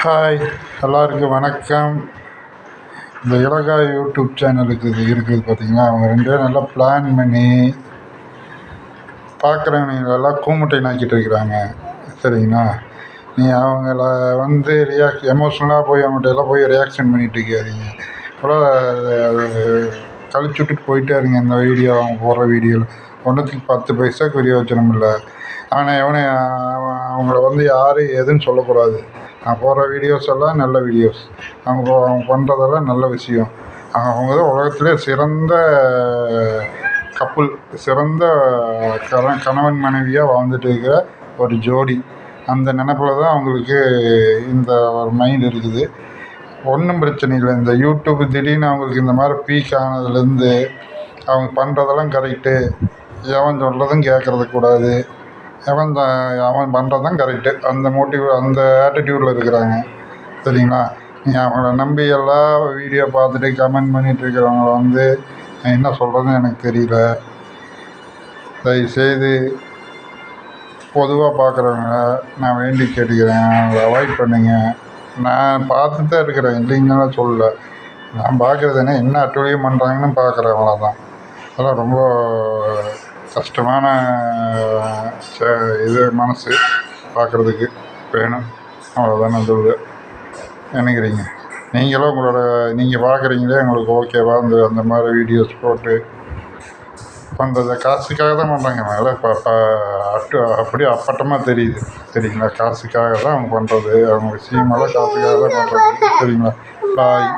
Hi எல்லாருக்கும் வணக்கம். இந்த இலகா யூடியூப் சேனலுக்கு இது இருக்குது பார்த்தீங்களா? அவங்க ரெண்டு பேரும் நல்லா பிளான் பண்ணி பார்க்குறவங்களெல்லாம் கூமுட்டை நாக்கிட்டு இருக்கிறாங்க. சரிங்களா? நீ அவங்கள வந்து ரியாக்ட் எமோஷ்னலாக போய் அவங்கள்ட்ட எல்லாம் போய் ரியாக்ஷன் பண்ணிகிட்டு இருக்காதீங்க. அப்புறம் கழிச்சு விட்டுட்டு போயிட்டே இருங்க இந்த வீடியோ அவங்க போடுற வீடியோவில் ஒன்றுத்துக்கு பத்து பைசாவுக்கு விரியோஜனம் இல்லை ஆனால் எவனை அவங்கள வந்து யார் எதுன்னு சொல்லக்கூடாது. நான் போடுற வீடியோஸ் எல்லாம் நல்ல வீடியோஸ் அவங்க அவங்க பண்ணுறதெல்லாம் நல்ல விஷயம். அவங்க தான் உலகத்திலே சிறந்த கப்புள் சிறந்த கண கணவன் மனைவியாக வாழ்ந்துட்டு இருக்கிற ஒரு ஜோடி. அந்த நினப்பில் தான் அவங்களுக்கு இந்த ஒரு மைண்ட் இருக்குது. ஒன்றும் பிரச்சனை இல்லை. இந்த யூடியூப் திடீர்னு அவங்களுக்கு இந்த மாதிரி பீக் ஆனதுலேருந்து அவங்க பண்ணுறதெல்லாம் கரெக்டு எவன் சொல்கிறதும் கேட்கறது கூடாது. எவன் த- அவன் பண்ணுறது தான் கரெக்டு அந்த மோட்டிவ் அந்த ஆட்டிடியூடில் இருக்கிறாங்க. சரிங்களா? நீ அவங்கள நம்பி எல்லாம் வீடியோ பார்த்துட்டு கமெண்ட் பண்ணிகிட்டு இருக்கிறவங்கள வந்து நான் என்ன சொல்கிறதுன்னு எனக்கு தெரியல. தயவுசெய்து பொதுவாக பார்க்குறவங்க நான் வேண்டி கேட்டுக்கிறேன். அவங்கள அவாய்ட் பண்ணுங்க. நான் பார்த்து தான் இருக்கிறேன். இல்லைங்கன்னு சொல்லலை. நான் பார்க்குறது என்ன? என்ன அட்டூழியம் பண்ணுறாங்கன்னு பார்க்குறேன் அவ்வளோதான் அதெல்லாம் ரொம்ப கஷ்டமான இது மனசு பார்க்குறதுக்கு வேணும் அவ்வளோதான் சொல்லுது நினைக்கிறீங்க? நீங்களும் உங்களோட நீங்கள் பார்க்குறீங்களே உங்களுக்கு ஓகேவா? அந்த அந்த மாதிரி வீடியோஸ் போட்டு பண்ணுறது காசுக்காக தான் பண்ணுறாங்க மேலே இப்போ இப்போ அட்டு அப்படியே அப்பட்டமாக தெரியுது. சரிங்களா? காசுக்காக தான் அவங்க பண்ணுறது அவங்க விஷயமெல்லாம் காசுக்காக தான் பண்ணுறது சரிங்களா? பாய்